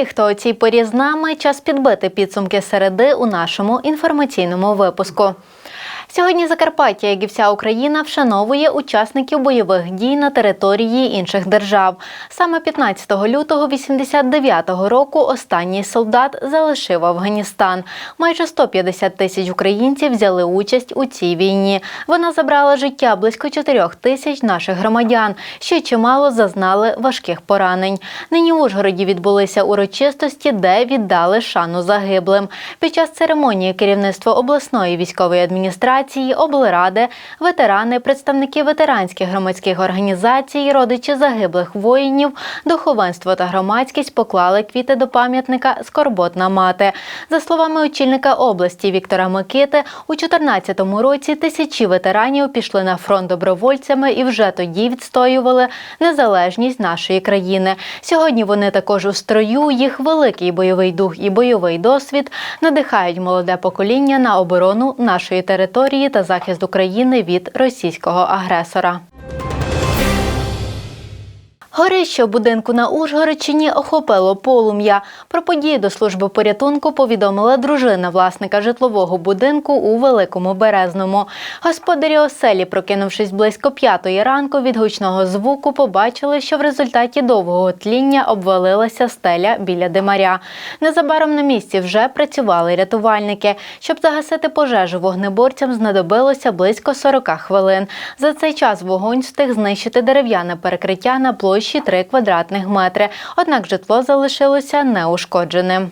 Всіх, хто у цій порі з нами. Час підбити підсумки середи у нашому інформаційному випуску. Сьогодні Закарпаття, як і вся Україна, вшановує учасників бойових дій на території інших держав. Саме 15 лютого 89-го року останній солдат залишив Афганістан. Майже 150 тисяч українців взяли участь у цій війні. Вона забрала життя близько 4 тисяч наших громадян. Ще чимало зазнали важких поранень. Нині в Ужгороді відбулися урочистості, де віддали шану загиблим. Під час церемонії керівництво обласної військової адміністрації, облради, ветерани, представники ветеранських громадських організацій, родичі загиблих воїнів, духовенство та громадськість поклали квіти до пам'ятника Скорботна мати. За словами очільника області Віктора Микити, у 2014 році тисячі ветеранів пішли на фронт добровольцями і вже тоді відстоювали незалежність нашої країни. Сьогодні вони також у строю. Їх великий бойовий дух і бойовий досвід надихають молоде покоління на оборону нашої території та захист України від російського агресора. Горище в будинку на Ужгородщині охопило полум'я. Про події до служби порятунку повідомила дружина власника житлового будинку у Великому Березному. Господарі оселі, прокинувшись близько п'ятої ранку від гучного звуку, побачили, що в результаті довгого тління обвалилася стеля біля димаря. Незабаром на місці вже працювали рятувальники. Щоб загасити пожежу, вогнеборцям знадобилося близько 40 хвилин. За цей час вогонь встиг знищити дерев'яне перекриття на площі 3 квадратних метри. Однак житло залишилося неушкодженим.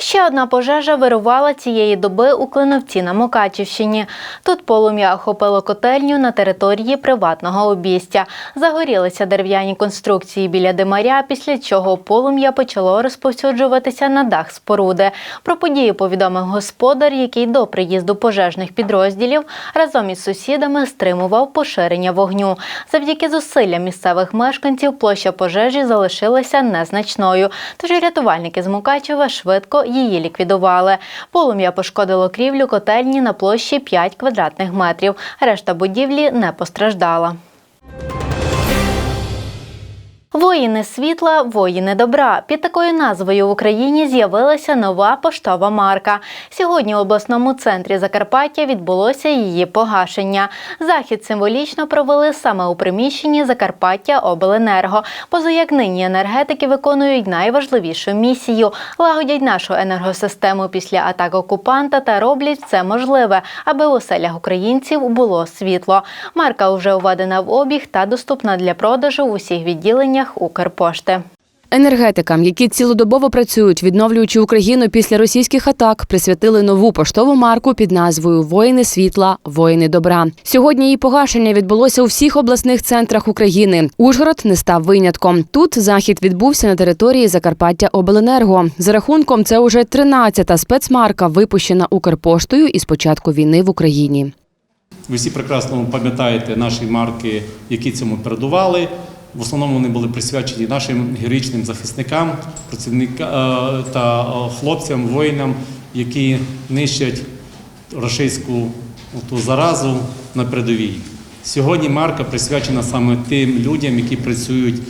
Ще одна пожежа вирувала цієї доби у Клиновці на Мукачівщині. Тут полум'я охопило котельню на території приватного обійстя. Загорілися дерев'яні конструкції біля димаря, після чого полум'я почало розповсюджуватися на дах споруди. Про подію повідомив господар, який до приїзду пожежних підрозділів разом із сусідами стримував поширення вогню. Завдяки зусиллям місцевих мешканців площа пожежі залишилася незначною. Тож рятувальники з Мукачева швидко її ліквідували. Полум'я пошкодило крівлю котельні на площі 5 квадратних метрів. Решта будівлі не постраждала. Воїни світла, воїни добра. Під такою назвою в Україні з'явилася нова поштова марка. Сьогодні у обласному центрі Закарпаття відбулося її погашення. Захід символічно провели саме у приміщенні Закарпаття Обленерго. Поза як нині енергетики виконують найважливішу місію лагодять нашу енергосистему після атак окупанта та роблять все можливе, аби у оселях українців було світло. Марка вже введена в обіг та доступна для продажу в усіх відділеннях Укрпошти. Енергетикам, які цілодобово працюють, відновлюючи Україну після російських атак, присвятили нову поштову марку під назвою Воїни світла, воїни добра. Сьогодні її погашення відбулося у всіх обласних центрах України. Ужгород не став винятком. Тут захід відбувся на території Закарпаття Обленерго. За рахунком, це уже 13-та спецмарка, випущена Укрпоштою із початку війни в Україні. Ви всі прекрасно пам'ятаєте наші марки, які цьому передували. В основному вони були присвячені нашим героїчним захисникам, працівникам та е, хлопцям, воїнам, які нищать рашистську ту заразу на передовій. Сьогодні марка присвячена саме тим людям, які працюють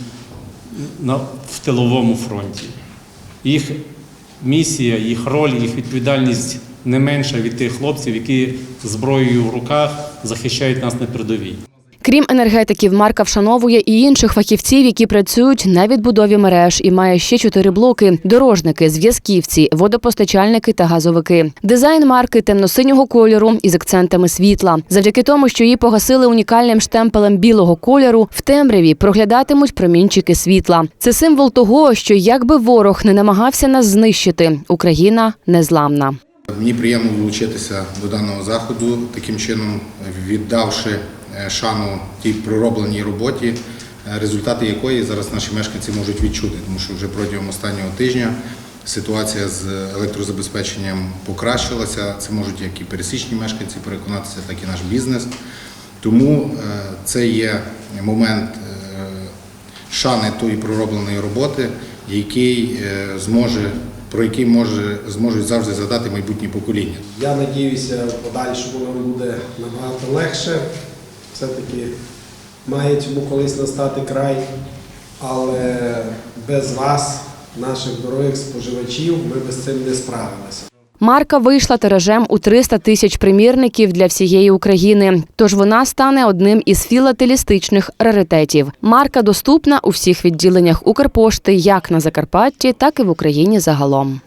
в тиловому фронті. Їх місія, їх роль, їх відповідальність не менша від тих хлопців, які зброєю в руках захищають нас на передовій. Крім енергетиків, марка вшановує і інших фахівців, які працюють на відбудові мереж, і має ще чотири блоки: дорожники, зв'язківці, водопостачальники та газовики. Дизайн марки темно-синього кольору із акцентами світла. Завдяки тому, що її погасили унікальним штемпелем білого кольору, в темряві проглядатимуть промінчики світла. Це символ того, що якби ворог не намагався нас знищити, Україна незламна. Мені приємно долучитися до даного заходу, таким чином віддавши шану тій проробленій роботі, е, результати якої зараз наші мешканці можуть відчути, тому що вже протягом останнього тижня ситуація з електрозабезпеченням покращилася. Це можуть як і пересічні мешканці переконатися, так і наш бізнес. Тому е, це є момент е, шани тої проробленої роботи, який е, зможе, про який може, зможуть завжди згадати майбутні покоління. Я надіюся, в подальшому нам буде набагато легше. Все-таки має цьому колись настати край. але без вас, наших дорогих споживачів, ми без цим не справилися. Марка вийшла тиражем у 300 тисяч примірників для всієї України. Тож вона стане одним із філателістичних раритетів. Марка доступна у всіх відділеннях Укрпошти як на Закарпатті, так і в Україні загалом.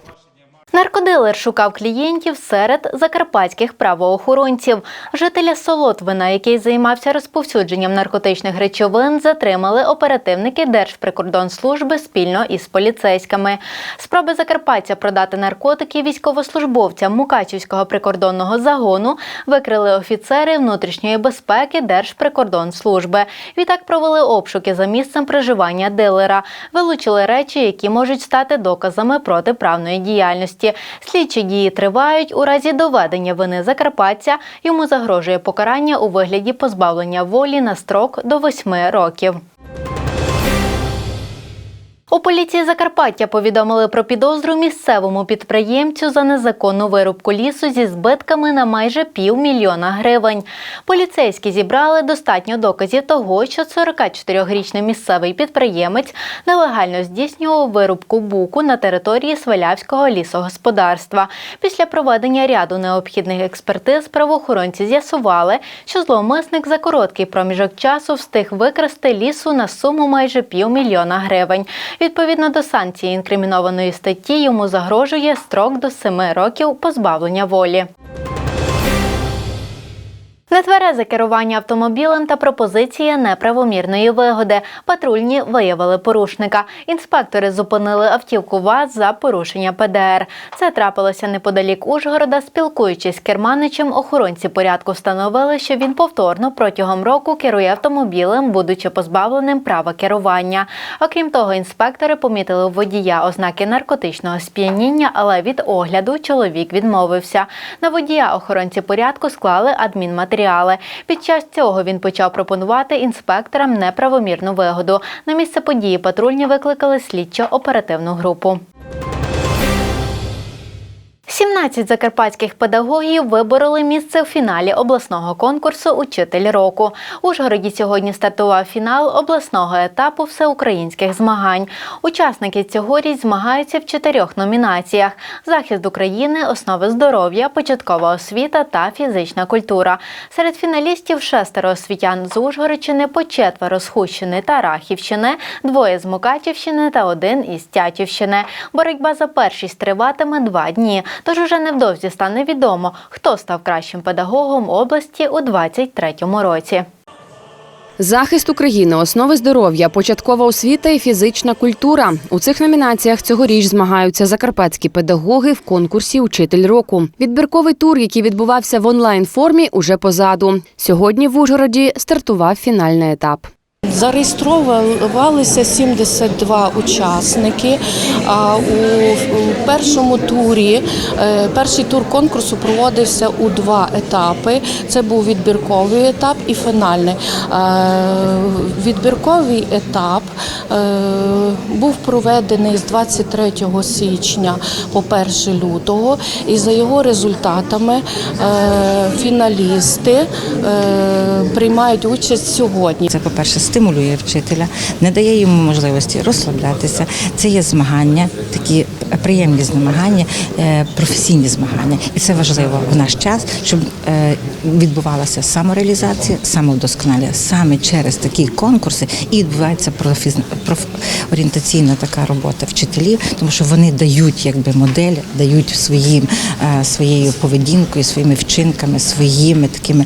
Наркодилер шукав клієнтів серед закарпатських правоохоронців. Жителя Солотвина, який займався розповсюдженням наркотичних речовин, затримали оперативники Держприкордонслужби спільно із поліцейськими. Спроби Закарпаття продати наркотики військовослужбовцям Мукачівського прикордонного загону викрили офіцери внутрішньої безпеки Держприкордонслужби. Відтак провели обшуки за місцем проживання дилера, вилучили речі, які можуть стати доказами протиправної діяльності. Слідчі дії тривають. У разі доведення вини Закарпаття йому загрожує покарання у вигляді позбавлення волі на строк до восьми років. У поліції Закарпаття повідомили про підозру місцевому підприємцю за незаконну вирубку лісу зі збитками на майже півмільйона гривень. Поліцейські зібрали достатньо доказів того, що 44-річний місцевий підприємець нелегально здійснював вирубку буку на території Свалявського лісогосподарства. Після проведення ряду необхідних експертиз правоохоронці з'ясували, що зловмисник за короткий проміжок часу встиг викрасти лісу на суму майже півмільйона гривень. Відповідно до санкції інкримінованої статті йому загрожує строк до 7 років позбавлення волі. Нетверезе керування автомобілем та пропозиція неправомірної вигоди. Патрульні виявили порушника. Інспектори зупинили автівку ВАЗ за порушення ПДР. Це трапилося неподалік Ужгорода. Спілкуючись з керманичем, охоронці порядку встановили, що він повторно протягом року керує автомобілем, будучи позбавленим права керування. Окрім того, інспектори помітили водія ознаки наркотичного сп'яніння, але від огляду чоловік відмовився. На водія охоронці порядку склали адмінматеріали. Під час цього він почав пропонувати інспекторам неправомірну вигоду. На місце події патрульні викликали слідчо-оперативну групу. 17 закарпатських педагогів вибороли місце в фіналі обласного конкурсу Учитель року. Ужгороді сьогодні стартував фінал обласного етапу всеукраїнських змагань. Учасники цьогоріч змагаються в чотирьох номінаціях: захист України, основи здоров'я, початкова освіта та фізична культура. Серед фіналістів шестеро освітян з Ужгородщини, по четверо з Хущини та Рахівщини, двоє з Мукачівщини та один із Тячівщини. Боротьба за першість триватиме два дні. Тож уже невдовзі стане відомо, хто став кращим педагогом області у 2023 році. Захист України, основи здоров'я, початкова освіта і фізична культура. У цих номінаціях цьогоріч змагаються закарпатські педагоги в конкурсі Учитель року. Відбірковий тур, який відбувався в онлайн формі, уже позаду. Сьогодні в Ужгороді стартував фінальний етап. Зареєструвалися 72 учасники. А у, першому турі е, перший тур конкурсу проводився у два етапи. Це був відбірковий етап і фінальний. Е, Відбірковий етап е, був проведений з 23 січня по 1 лютого, і за його результатами фіналісти приймають участь сьогодні. Це, по-перше, стимулює вчителя, не дає йому можливості розслаблятися. Це є змагання, такі приємні змагання, е, професійні змагання. І це важливо в наш час, щоб е, відбувалася самореалізація, самовдосконалення саме через такі конкурси і відбувається профорієнтаційна така робота вчителів, тому що вони дають якби модель, дають своїм е, своєю поведінкою, своїми вчинками, своїми такими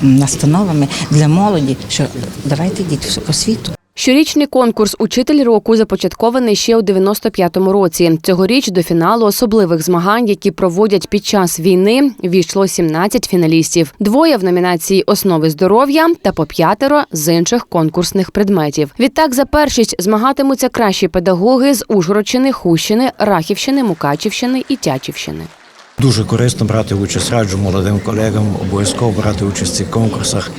настановами для молоді, що давайте йдіть в освіту. Щорічний конкурс Учитель року започаткований ще у 95-му році. Цьогоріч до фіналу особливих змагань, які проводять під час війни, війшло 17 фіналістів. Двоє в номінації Основи здоров'я та по п'ятеро з інших конкурсних предметів. Відтак за першість змагатимуться кращі педагоги з Ужгородщини, Хущини, Рахівщини, Мукачівщини і Тячівщини. Дуже корисно брати участь. Раджу молодим колегам обов'язково брати участь в цих конкурсах.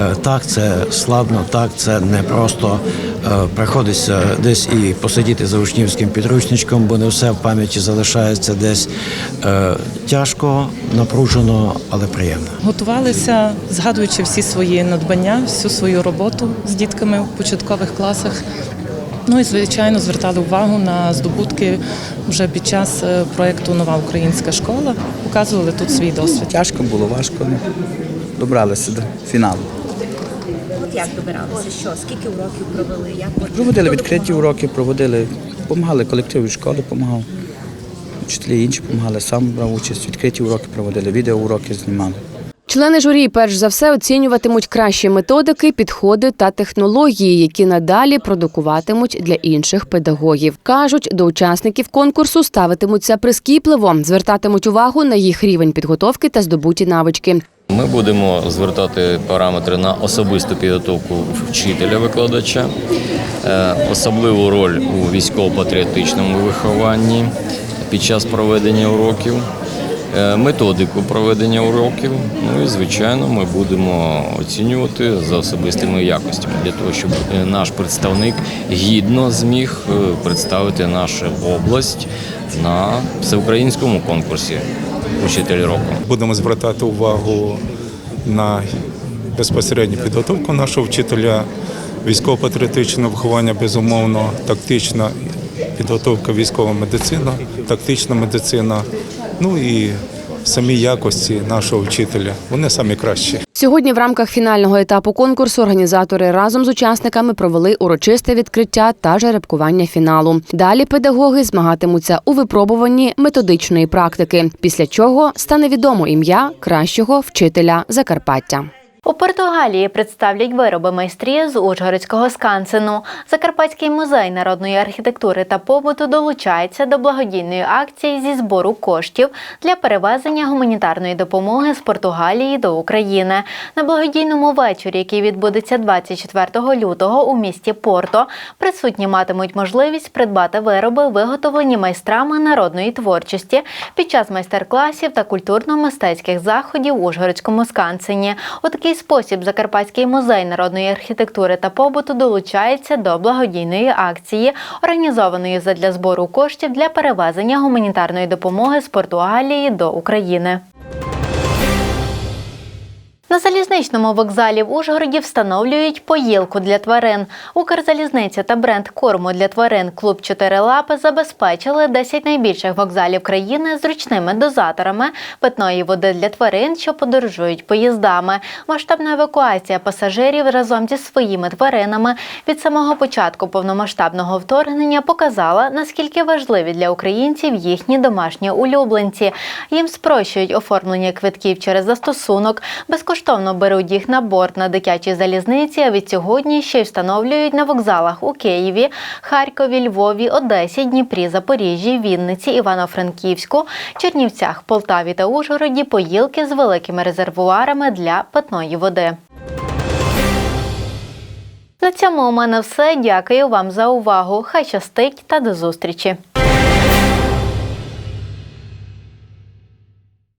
Е, Так, це складно, так, це не просто е, приходиться десь і посидіти за учнівським підручничком, бо не все в пам'яті залишається десь Е, тяжко, напружено, але приємно. Готувалися, згадуючи всі свої надбання, всю свою роботу з дітками в початкових класах. Ну і звичайно звертали увагу на здобутки вже під час е, проєкту Нова українська школа. Показували тут свій досвід. Тяжко було, важко. ну, Добралися до фіналу. От як добиралися? Що? Скільки уроків провели? Як Проводили відкриті уроки, проводили, допомагали колектив від школи, допомагав. Вчителі інші допомагали, сам брав участь, відкриті уроки проводили, відеоуроки знімали. Члени журі перш за все оцінюватимуть кращі методики, підходи та технології, які надалі продукуватимуть для інших педагогів. кажуть, до учасників конкурсу ставитимуться прискіпливо, звертатимуть увагу на їх рівень підготовки та здобуті навички. Ми будемо звертати параметри на особисту підготовку вчителя-викладача, е, особливу роль у військово-патріотичному вихованні під час проведення уроків, методику проведення уроків. Ну і звичайно, ми будемо оцінювати за особистими якостями для того, щоб е, наш представник гідно зміг е, представити нашу область на всеукраїнському конкурсі учитель року. Будемо звертати увагу на безпосередню підготовку нашого вчителя, військово-патріотичне виховання, безумовно, тактична підготовка військова медицина, тактична медицина, ну і самі якості нашого вчителя. Вони самі кращі. Сьогодні в рамках фінального етапу конкурсу організатори разом з учасниками провели урочисте відкриття та жеребкування фіналу. Далі педагоги змагатимуться у випробуванні методичної практики, після чого стане відомо ім'я кращого вчителя Закарпаття. У Португалії представлять вироби майстрів з Ужгородського скансену. Закарпатський музей народної архітектури та побуту долучається до благодійної акції зі збору коштів для перевезення гуманітарної допомоги з Португалії до України. На благодійному вечорі, який відбудеться 24 лютого у місті Порто, присутні матимуть можливість придбати вироби, виготовлені майстрами народної творчості під час майстер-класів та культурно-мистецьких заходів у Ужгородському скансені. У такий спосіб Закарпатський музей народної архітектури та побуту долучається до благодійної акції, організованої задля збору коштів для перевезення гуманітарної допомоги з Португалії до України. На залізничному вокзалі в Ужгороді встановлюють поїлку для тварин. Укрзалізниця та бренд корму для тварин Клуб Чотири лапи забезпечили 10 найбільших вокзалів країни зручними дозаторами питної води для тварин, що подорожують поїздами. Масштабна евакуація пасажирів разом зі своїми тваринами від самого початку повномасштабного вторгнення показала, наскільки важливі для українців їхні домашні улюбленці. Їм спрощують оформлення квитків через застосунок, безкоштовно беруть їх на борт на дитячій залізниці. А від сьогодні ще й встановлюють на вокзалах у Києві, Харкові, Львові, Одесі, Дніпрі, Запоріжжі, Вінниці, Івано-Франківську, Чернівцях, Полтаві та Ужгороді поїлки з великими резервуарами для питної води. На цьому у мене все. Дякую вам за увагу. Хай щастить та до зустрічі.